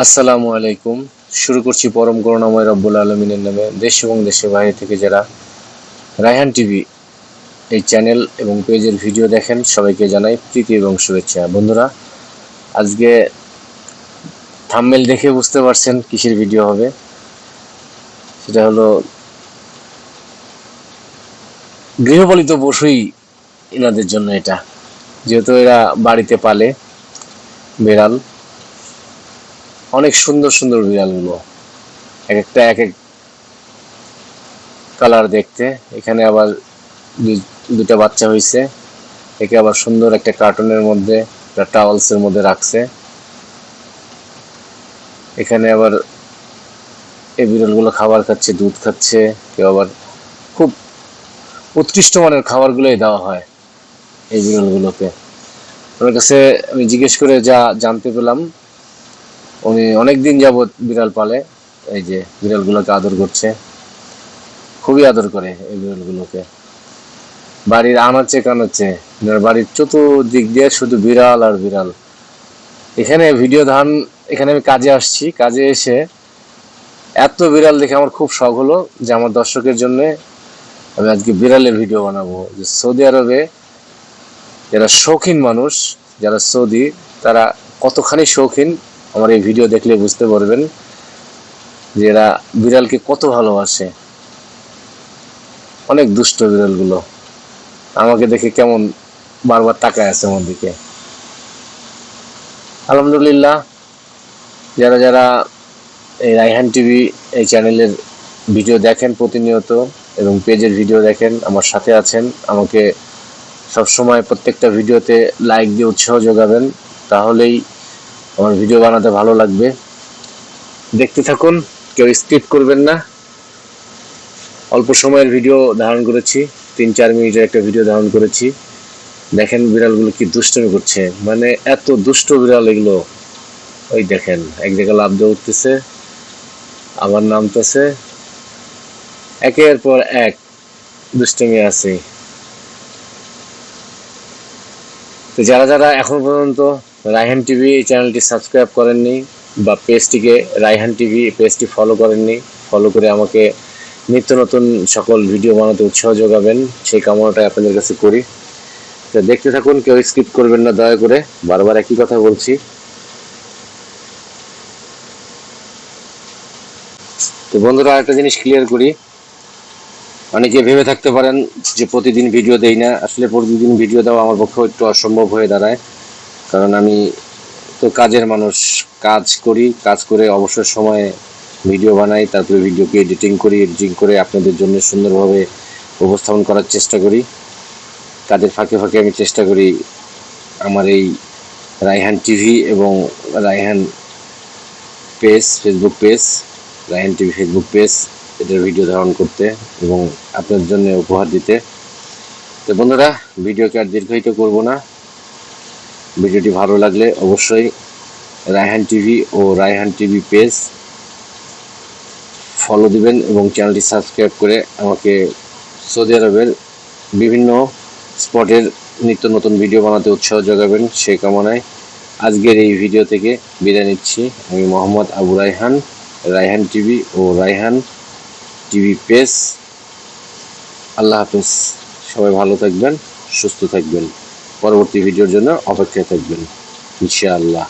আসসালামু আলাইকুম। শুরু করছি পরম করুণাময় রব্বুল আলমিনের নামে দেশ এবং দেশের বাইরে থেকে যারা রায়হান টিভি এই চ্যানেল এবং পেজের ভিডিও দেখেন, সবাইকে জানাই প্রীতি এবং শুভেচ্ছা। বন্ধুরা, আজকে থাম্বেল দেখে বুঝতে পারছেন কিসের ভিডিও হবে। সেটা হলো, গৃহপালিত পশুই এনাদের জন্য এটা। যেহেতু এরা বাড়িতে পালে, বেড়াল। অনেক সুন্দর সুন্দর বিড়ালগুলো। এক একটা এক এক কালার দেখতে। এখানে আবার দুটা বাচ্চা হয়েছে একে আবার সুন্দর একটা কার্টুনের মধ্যে, একটা টাওয়ালসের মধ্যে রাখছে। এখানে আবার এই বিড়ালগুলো খাবার খাচ্ছে, দুধ খাচ্ছে। কেউ আবার খুব উৎকৃষ্ট মানের খাবারগুলোই দেওয়া হয় এই বিড়ালগুলোকে। ওনার কাছে আমি জিজ্ঞেস করে যা জানতে পেলাম উনি অনেক দিন যাবৎ বিড়াল পালে, এই যে বিড়ালগুলোকে আদর করছে। খুবই আদর করে এই বিড়ালগুলোকে। বাড়ির আনাচে কানাচে বাড়ির চতুর্দিক দিয়ে শুধু বিড়াল আর বিড়াল। এখানে ভিডিও ধান, এখানে আমি কাজে আসছি। কাজে এসে এত বিড়াল দেখে আমার খুব শখ হলো যে আমার দর্শকের জন্য আমি আজকে বিড়ালের ভিডিও বানাবো। যে সৌদি আরবে যারা শৌখিন মানুষ, যারা সৌদি, তারা কতখানি শৌখিন আমার এই ভিডিও দেখলে বুঝতে পারবেন যে এরা বিড়ালকে কত ভালোবাসে। অনেক দুষ্ট বিড়ালগুলো। আমাকে দেখে কেমন বারবার তাকায় আছে আমার দিকে। আলহামদুলিল্লাহ, যারা যারা এই রাইহান টিভি এই চ্যানেলের ভিডিও দেখেন প্রতিনিয়ত এবং পেজের ভিডিও দেখেন, আমার সাথে আছেন, আমাকে সবসময় প্রত্যেকটা ভিডিওতে লাইক দিয়ে উৎসাহ যোগাবেন, তাহলেই আমার ভিডিও বানাতে ভালো লাগবে। দেখতে থাকুন, কেউ স্কিপ করবেন না। অল্প সময়ের ভিডিও ধারণ করেছি, তিন চার মিনিটের একটা ভিডিও ধারণ করেছি। দেখেন বিড়ালগুলো কি দুষ্টমি করছে। মানে এত দুষ্ট বিড়াল এগুলো। ওই দেখেন, এক জায়গায় লাভ দিয়ে উঠতেছে। আবার নামতেছে। একের পর এক দুষ্টমি আছে। তো যারা যারা এখন পর্যন্ত রায়হান টিভি এই চ্যানেলটি সাবস্ক্রাইব করেননি বা পেজটিকে রায়হান টিভি পেজটি ফলো করেননি ফলো করে আমাকে নিত্য নতুন সকল ভিডিও বানাতে উৎসাহ যোগাবেন, সেই কামনাটাই আপনাদের কাছে করি। তো দেখতে থাকুন, কেউ স্কিপ করবেন না, দয়া করে। বারবার একই কথা বলছি। তো বন্ধুরা একটা জিনিস ক্লিয়ার করি। অনেকে ভেবে থাকতে পারেন যে প্রতিদিন ভিডিও দেই না। আসলে প্রতিদিন ভিডিও দেওয়া আমার পক্ষে একটু অসম্ভব হয়ে দাঁড়ায়। কারণ আমি তো কাজের মানুষ, কাজ করি, কাজ করে অবসর সময়ে ভিডিও বানাই, তারপরে ভিডিওকে এডিটিং করি, এডিটিং করে আপনাদের জন্য সুন্দরভাবে উপস্থাপন করার চেষ্টা করি। কাজের ফাঁকে ফাঁকে আমি চেষ্টা করি আমার এই রায়হান টিভি এবং Raihan page Facebook page, Raihan TV Facebook page এটার ভিডিও ধারণ করতে এবং আপনার জন্য উপহার দিতে। তো বন্ধুরা, ভিডিওকে আর দীর্ঘায়িত করব না। ভিডিওটি ভালো লাগলে অবশ্যই রায়হান টিভি ও রায়হান টিভি পেজ ফলো দিবেন এবং চ্যানেলটি সাবস্ক্রাইব করে আমাকে সৌদি আরবের বিভিন্ন স্পটের নিত্য নতুন ভিডিও বানাতে উৎসাহ যোগাবেন সেই কামনায় আজকের এই ভিডিও থেকে বিদায় নিচ্ছি। আমি মোহাম্মদ আবু রায়হান রায়হান টিভি ও রায়হান টিভি পেজ। আল্লাহ হাফেজ। সবাই ভালো থাকবেন, সুস্থ থাকবেন। পরবর্তী ভিডিওর জন্য অপেক্ষায় থাকবেন। ইনশাআল্লাহ।